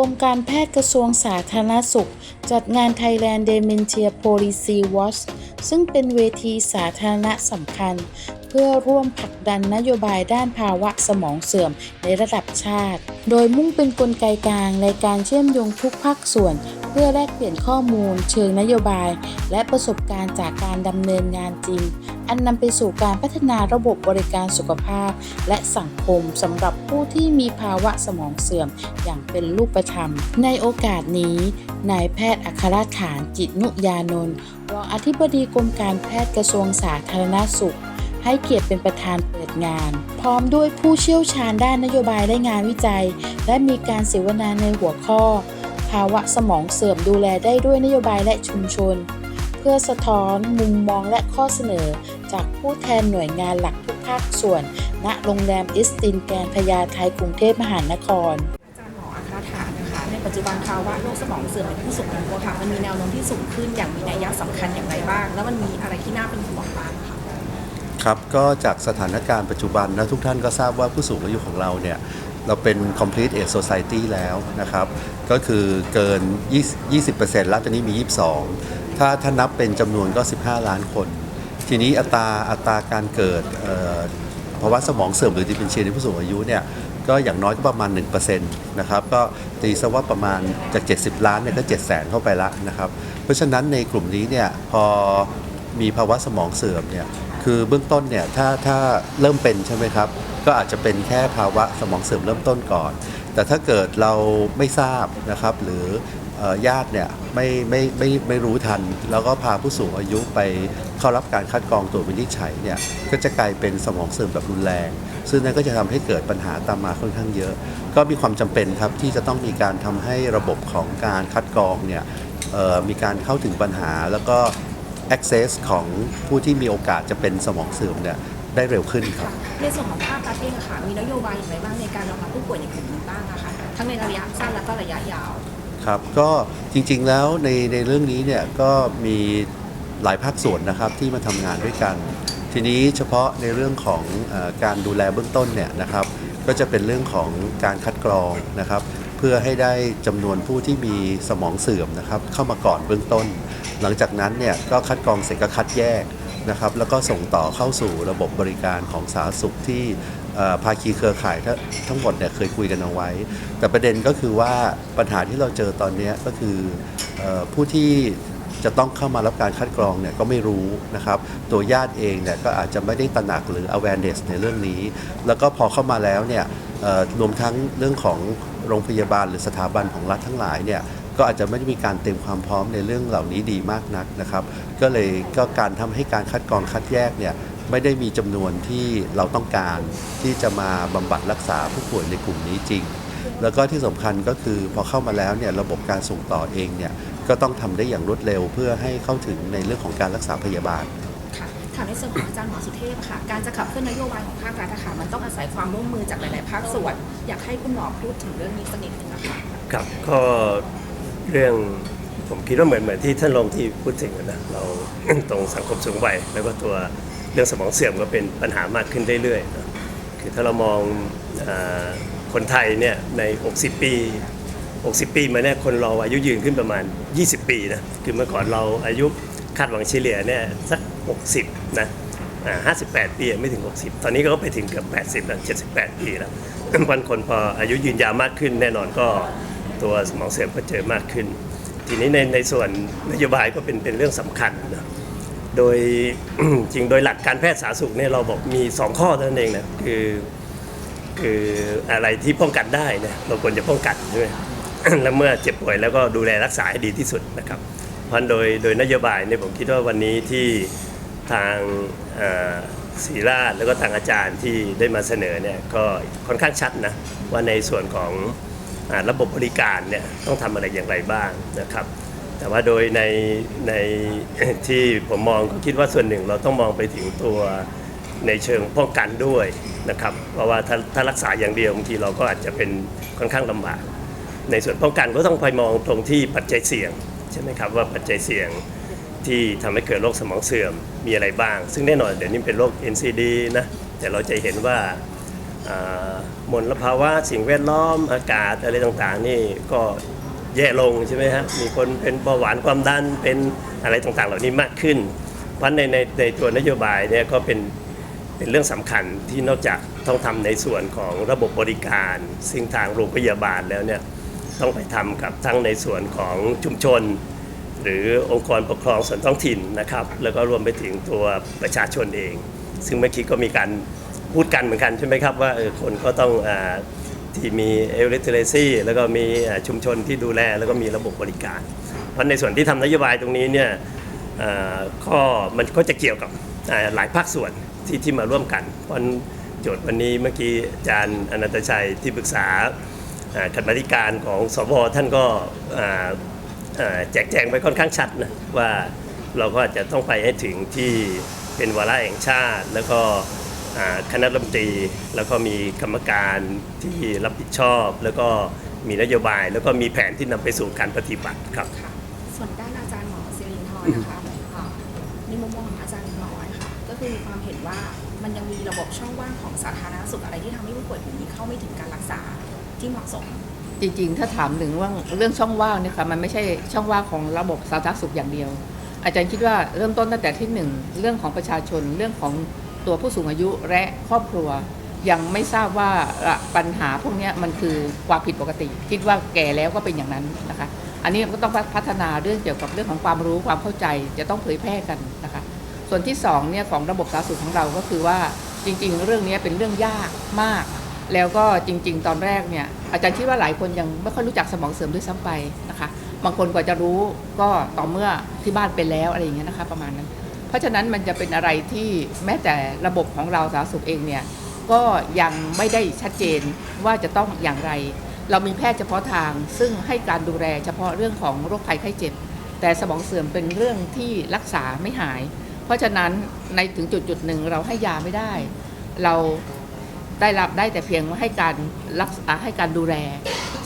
รมการแพทย์กระทรวงสาธารณสุข จัดงาน Thailand Dementia Policy Watch ซึ่งเป็นเวทีสาธารณะสำคัญ เพื่อร่วมผลักดันนโยบายด้านภาวะสมองเสื่อมในระดับชาติ โดยมุ่งเป็นกลไกกลางในการเชื่อมโยงทุกภาคส่วน เพื่อแลกเปลี่ยนข้อมูล เชิงนโยบาย และประสบการณ์จากการดำเนินงานจริง อันนำไปสู่การพัฒนาระบบบริการสุขภาพ และสังคมสำหรับผู้ที่มีภาวะสมองเสื่อมอย่างเป็นรูปธรรม ในโอกาสนี้นายแพทย์อัครขานจิตนุยานนท์รองอธิบดีกรมการแพทย์กระทรวงสาธารณสุขให้เกียรติเป็นประธานเปิดงาน พร้อมด้วยผู้เชี่ยวชาญด้านนโยบายและงานวิจัย และมีการเสวนาในหัวข้อ ภาวะสมองเสื่อมดูแลได้ด้วยนโยบายและชุมชน เพื่อสะท้อนมุมมองและข้อเสนอ จากผู้แทนหน่วยงานหลักทุกภาคส่วน ณโรงแรมอิสตินแกรนด์พญาไทกรุงเทพมหานครอาจารย์หมออัครฐานนะคะในปัจจุบันภาวะโรคสมองเสื่อมในผู้สูงอายุอะค่ะมันมีแนวโน้มที่สูงขึ้นอย่างมีนัยยะสำคัญอย่างไรบ้าง แล้วมันมีอะไรที่น่าเป็นห่วงบ้างคะครับก็จากสถานการณ์ปัจจุบันนะทุกท่านก็ทราบว่าผู้สูงอายุของเราเนี่ย เราเป็น complete age society แล้วนะครับ ก็คือเกิน 20%แล้วตอนนี้มี 22 ถ้าถ้านับเป็นจำนวนก็ 15 ล้านคน ทีนี้อัตราอัตราการเกิดภาวะสมองเสื่อมหรือดิเ e นเชียในผู้สูงอายุเนี่ยก็อย่างน้อยก็ประมาณ 1%นะครับก็ตีซะว่าประมาณจาก 70 ล้านเนี่ยก็ 7 0 0 0 0 0เข้าไปละนะครับ เพราะฉะนั้นในกลุ่มนี้เนี่ยพอมีภาวะสมองเสื่อมเนี่ย คือเบื้องต้นเนี่ยถ้าถ้าเริ่มเป็นใช่ไหมครับ ก็อาจจะเป็นแค่ภาวะสมองเสื่อมเริ่มต้นก่อน แต่ถ้าเกิดเราไม่ทราบนะครับ หรือญาติเนี่ยไม่ไม่ไม่ไม่รู้ทัน แล้วก็พาผู้สูงอายุไปเข้ารับการคัดกรองตรวจวินิจฉัยเนี่ยก็จะกลายเป็นสมองเสื่อมแบบรุนแรง ซึ่งนั่นก็จะทำให้เกิดปัญหาตามมาค่อนข้างเยอะ ก็มีความจำเป็นครับที่จะต้องมีการทำให้ระบบของการคัดกรองเนี่ยมีการเข้าถึงปัญหาแล้วก็ access ของผู้ที่มีโอกาสจะเป็นสมองเสื่อมเนี่ยได้เร็วขึ้นครับ ในส่วนของภาครัฐเองอะค่ะมีนโยบายอย่างไรบ้างในการรองรับผู้ป่วยในกลุ่มนี้บ้างอะคะทั้งในระยะสั้นและก็ระยะยาวครับก็จริงๆแล้วในในเรื่องนี้เนี่ยก็มีหลายภาคส่วนนะครับที่มาทำงานด้วยกัน ทีนี้เฉพาะในเรื่องของเออการดูแลเบื้องต้นเนี่ยนะครับ ก็จะเป็นเรื่องของการคัดกรองนะครับ เพื่อให้ได้จำนวนผู้ที่มีสมองเสื่อมนะครับเข้ามาก่อนเบื้องต้น หลังจากนั้นเนี่ยก็คัดกรองเสร็จก็คัดแยกนะครับแล้วก็ส่งต่อเข้าสู่ระบบบริการของสาธารณสุขที่ภาคีเครือข่ายทั้งหมดเนี่ยเคยคุยกันเอาไว้ แต่ประเด็นก็คือว่าปัญหาที่เราเจอตอนนี้ก็คืออผู้ที่จะต้องเข้ามารับการคัดกรองเนี่ยก็ไม่รู้นะครับ ตัวญาติเองเนี่ยก็อาจจะไม่ได้ตระหนักหรือ awareness ในเรื่องนี้ แล้วก็พอเข้ามาแล้วเนี่ยรวมทั้งเรื่องของ โรงพยาบาลหรือสถาบันของรัฐทั้งหลายเนี่ยก็อาจจะไม่ได้มีการเตรียมความพร้อมในเรื่องเหล่านี้ดีมากนักนะครับ ก็เลยก็การทำให้การคัดกรองคัดแยกเนี่ยไม่ได้มีจำนวนที่เราต้องการที่จะมาบำบัดรักษาผู้ป่วยในกลุ่มนี้จริง แล้วก็ที่สำคัญก็คือพอเข้ามาแล้วเนี่ยระบบการส่งต่อเองเนี่ยก็ต้องทำได้อย่างรวดเร็วเพื่อให้เข้าถึงในเรื่องของการรักษาพยาบาล ถามในส่วนของอาจารย์หมอสุเทพค่ะ การจะขับเคลื่อนนโยบายของภาครัฐค่ะมันต้องอาศัยความร่วมมือจากหลาย ๆ ภาคส่วน อยากให้คุณหมอพูดถึงเรื่องนี้สักนิดนึงนะคะครับก็เรื่องผมคิดว่าเหมือนเหมือนที่ท่านรองที่พูดถึงนะเราตรงสังคมสูงวัยแล้วก็ตัวเรื่องสมองเสื่อมก็เป็นปัญหามากขึ้นเรื่อยๆนะคือถ้าเรามองอคนไทยเนี่ยใน 60 ปี 60 ปีมาเนี่ยคนเราอายุยืนขึ้นประมาณ 20 ปีนะคือเมื่อก่อนเราอายุคาดหวังเฉลี่ยเนี่ยสัก 60 นะอ่า58ปีไม่ถึง 60 ตอนนี้ก็ไปถึงเกือบ 80 แล้ว 78 ปีแล้ววันคนพออายุยืนยาวมากขึ้น แน่นอนก็ตัวสมองเสื่อมก็เจอมากขึ้น ทีนี้ในในส่วนนโยบายก็เป็นเป็นเรื่องสำคัญนะโดยจริงโดยหลักการแพทย์สาธารณสุขเนี่ยเราบอกมี 2 ข้อเท่านั้นเองนะคือคืออะไรที่ป้องกันได้นะเราควรจะป้องกันใช่ไหมแล้วเมื่อเจ็บป่วยแล้วก็ดูแลรักษาให้ดีที่สุดนะครับ เพราะฉะนั้นโดยโดยนโยบายเนี่ยผมคิดว่าวันนี้ที่ ทางศรีราชแล้วก็ทางอาจารย์ที่ได้มาเสนอเนี่ยก็ค่อนข้างชัดนะว่าในส่วนของอระบบบริการเนี่ยต้องทำอะไรอย่างไรบ้างนะครับ แต่ว่าโดยในในที่ผมมองก็คิดว่าส่วนหนึ่งเราต้องมองไปถึงตัวในเชิงป้องกันด้วยนะครับ เพราะว่าถ้าถ้ารักษาอย่างเดียวบางทีเราก็อาจจะเป็นค่อนข้างลำบาก ในส่วนป้องกันก็ต้องไปมองตรงที่ปัจจัยเสี่ยงใช่ไหมครับว่าปัจจัยเสี่ยง ที่ทำให้เกิดโรคสมองเสื่อมมีอะไรบ้าง ซึ่งแน่นอนเดี๋ยวนี้เป็นโรค NCD นะแต่เราจะเห็นว่ามลภาวะสิ่งแวดล้อมอากาศอะไรต่างๆ นี่ก็แย่ลงใช่ไหมฮะมีคนเป็นเบาหวานความดันเป็นอะไรต่างๆ เหล่านี้มากขึ้น เพราะในในในตัวนโยบายเนี่ยก็เป็นเป็นเรื่องสำคัญที่นอกจากต้องทำในส่วนของระบบบริการ ซึ่งทางโรงพยาบาลแล้วเนี่ยต้องไปทำกับทั้งในส่วนของชุมชน หรือองค์กรปกครองส่วนท้องถิ่นนะครับ แล้วก็รวมไปถึงตัวประชาชนเอง ซึ่งเมื่อกี้ก็มีการพูดกันเหมือนกันใช่ไหมครับว่าเออคนก็ต้องอที่มีเอลิเทเรซีแล้วก็มีชุมชนที่ดูแลแล้วก็มีระบบบริการ เพราะในส่วนที่ทำนโยบายตรงนี้เนี่ยเอ่อก็มันก็จะเกี่ยวกับหลายภาคส่วนที่ที่มาร่วมกัน เพราะโจทย์วันนี้เมื่อกี้อาจารย์อนันตชัยที่ปรึกษาคณะกรรมาธิการของสวท่านก็ แจกแจงไปค่อนข้างชัดนะว่าเราก็อาจจะต้องไปให้ถึงที่เป็นวาระแห่งชาติ แล้วก็อ่าคณะรัฐมนตรี แล้วก็มีกรรมการที่รับผิดชอบ แล้วก็มีนโยบาย แล้วก็มีแผนที่นำไปสู่การปฏิบัติครับค่ะส่วนด้านอาจารย์หมอสิรินทร์นะคะอ่าในมุมมองของอาจารย์หมอค่ะก็คือมีความเห็นว่ามันยังมีระบบช่องว่างของสาธารณสุขอะไรที่ทำให้ผู้ป่วยกลุ่มนี้เข้าไม่ถึงการรักษาที่เหมาะสม จริง ๆ ถ้าถามถึงว่าเรื่องช่องว่างเนี่ยค่ะมันไม่ใช่ช่องว่างของระบบสาธารณสุขอย่างเดียว อาจารย์คิดว่าเริ่มต้นตั้งแต่ที่หนึ่งเรื่องของประชาชนเรื่องของตัวผู้สูงอายุและครอบครัว ยังไม่ทราบว่าปัญหาพวกนี้มันคือความผิดปกติ คิดว่าแก่แล้วก็เป็นอย่างนั้นนะคะ อันนี้ก็ต้องพัฒนาเรื่องเกี่ยวกับเรื่องของความรู้ความเข้าใจจะต้องเผยแพร่กันนะคะ ส่วนที่สองเนี่ยของระบบสาธารณสุขของเราก็คือว่าจริง ๆ เรื่องนี้เป็นเรื่องยากมาก แล้วก็จริง ๆ ตอนแรกเนี่ยอาจารย์คิดว่าหลายคนยังไม่ค่อยรู้จักสมองเสริมด้วยซ้ำไปนะคะ บางคนกว่าจะรู้ก็ต่อเมื่อที่บ้านเป็นแล้วอะไรอย่างเงี้ยนะคะ ประมาณนั้น เพราะฉะนั้นมันจะเป็นอะไรที่แม้แต่ระบบของเราสาธารณสุขเองเนี่ยก็ยังไม่ได้ชัดเจนว่าจะต้องอย่างไร เรามีแพทย์เฉพาะทาง ซึ่งให้การดูแลเฉพาะเรื่องของโรคภัยไข้เจ็บ แต่สมองเสื่อมเป็นเรื่องที่รักษาไม่หาย เพราะฉะนั้นในถึงจุดจุดๆหนึ่งเราให้ยาไม่ได้ เรา ได้รับได้แต่เพียงว่าให้การรักษาให้การดูแล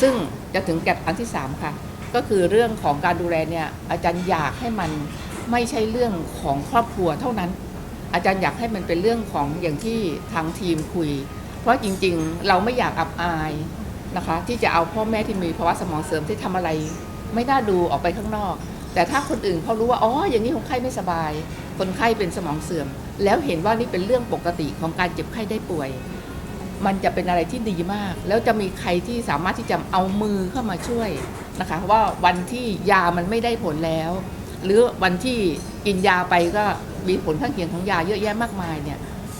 ซึ่งจะถึงแก่อันที่ 3 ค่ะ ก็คือเรื่องของการดูแลเนี่ยอาจารย์อยากให้มันไม่ใช่เรื่องของครอบครัวเท่านั้น อาจารย์อยากให้มันเป็นเรื่องของอย่างที่ทางทีมคุย เพราะจริงๆ เราไม่อยากอับอายนะคะ ที่จะเอาพ่อแม่ที่มีภาวะสมองเสื่อมที่ทำอะไร ไม่น่าดูออกไปข้างนอก แต่ถ้าคนอื่นเขารู้ว่าอ๋ออย่างนี้คนไข้ไม่สบาย คนไข้เป็นสมองเสื่อม แล้วเห็นว่านี่เป็นเรื่องปกติของการเจ็บไข้ได้ป่วย มันจะเป็นอะไรที่ดีมาก แล้วจะมีใครที่สามารถที่จะเอามือเข้ามาช่วยนะคะ ว่าวันที่ยามันไม่ได้ผลแล้ว หรือวันที่กินยาไปก็มีผลข้างเคียงของยาเยอะแยะมากมายเนี่ย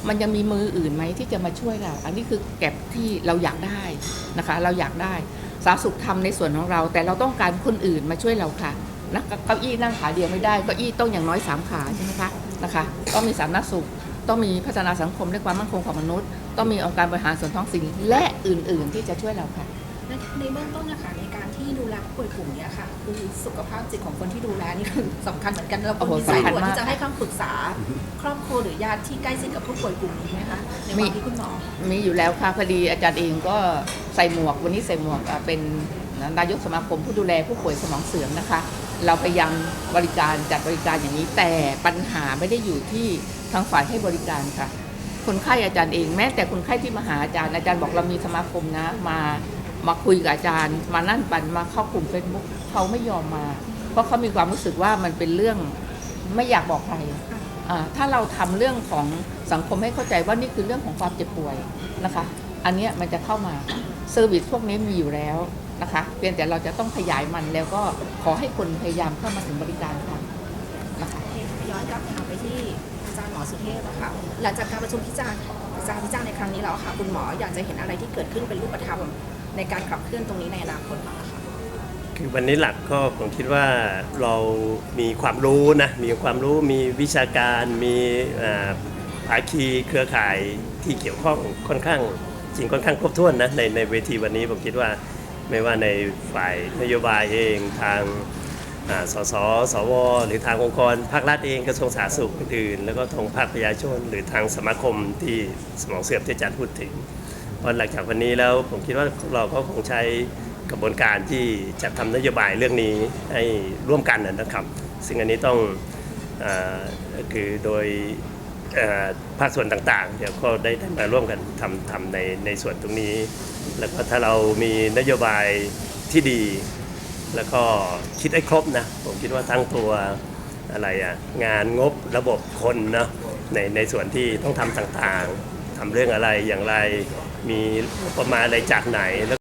มันยังมีมืออื่นไหมที่จะมาช่วยเรา อันนี้คือแก็บที่เราอยากได้นะคะ เราอยากได้สาสุขทำในส่วนของเรา แต่เราต้องการคนอื่นมาช่วยเราค่ะนะเก้าอี้นั่งขาเดียวไม่ได้เก้าอี้ต้องอย่างน้อยสามขาใช่ไหมคะนะคะต้องมีสาธารณสุข ต้องมีพัฒนาสังคมและความมั่นคงของมนุษย์ ต้องมีองค์การบริหารส่วนท้องถิ่นและอื่น ๆ ที่จะช่วยเราค่ะ ในในเบื้องต้นนะคะในการที่ดูแลผู้ป่วยกลุ่มเนี้ยค่ะคือสุขภาพจิตของคนที่ดูแลนี่คือสำคัญเหมือนกันเราควรโอ้โหมีสายสำคัญด่วนมากที่จะให้คำปรึกษา ครอบครัวหรือญาติที่ใกล้ชิดกับผู้ป่วยกลุ่มนี้ไหมคะในความที่คุณหมอมีอยู่แล้วค่ะพอดีอาจารย์เองก็ใส่หมวกวันนี้ใส่หมวกอะเป็น นายกสมาคมผู้ดูแลผู้ป่วยสมองเสื่อมนะคะ เราพยายามบริการจัดบริการอย่างนี้ แต่ปัญหาไม่ได้อยู่ที่ทางฝ่ายให้บริการค่ะ คนไข้อาจารย์เองแม้แต่คนไข้ที่มาหาอาจารย์อาจารย์บอกเรามีสมาคมนะมามาคุยกับอาจารย์ มานั่นปันมาเข้ากลุ่มเฟซบุ๊กเขาไม่ยอมมา เพราะเขามีความรู้สึกว่ามันเป็นเรื่องไม่อยากบอกใครถ้าเราทำเรื่องของสังคมให้เข้าใจว่านี่คือเรื่องของความเจ็บป่วยนะคะ อันนี้มันจะเข้ามาเซอร์วิสพวกนี้มีอยู่แล้ว นะคะเพียงแต่เราจะต้องขยายมันแล้วก็ขอให้คนพยายามเข้ามาถึงบริการค่ะนะคะย้อนกลับถามไปที่อาจารย์หมอสุเทพอะค่ะหลังจากการประชุมพิจารณาพิจารณาพิจารณาในครั้งนี้แล้วอะค่ะ คุณหมออยากจะเห็นอะไรที่เกิดขึ้นเป็นรูปธรรมในการขับเคลื่อนตรงนี้ในอนาคตบ้างคะคือวันนี้หลักก็ผมคิดว่าเรามีความรู้นะมีความรู้มีวิชาการมีอ่าภาคีเครือข่ายที่เกี่ยวข้องค่อนข้างจริงค่อนข้างครบถ้วนนะในในเวทีวันนี้ผมคิดว่า ไม่ว่าในฝ่ายนโยบายเองทางสสสว หรือทางองค์กรภาครัฐเองกระทรวงสาธารณสุขอื่น แล้วก็ทางภาคประชาชน หรือทางสมาคมที่สมองเสื่อมที่อาจารย์พูดถึงพอหลังจากวันนี้แล้วผมคิดว่าเราก็คงใช้กระบวนการที่จะทำนโยบายเรื่องนี้ให้ร่วมกันนะครับ ซึ่งอันนี้ต้องอคือโดยภาคส่วนต่างๆ เดี๋ยวก็ได้ได้มาร่วมกันทำทำในในส่วนตรงนี้ แล้วก็ถ้าเรามีนโยบายที่ดี แล้วก็คิดให้ครบนะ ผมคิดว่าทั้งตัวอะไรอะงานงบระบบคนเนาะในในส่วนที่ต้องทำต่างๆทำเรื่องอะไรอย่างไร มีงบประมาณอะไรจากไหนแล้ว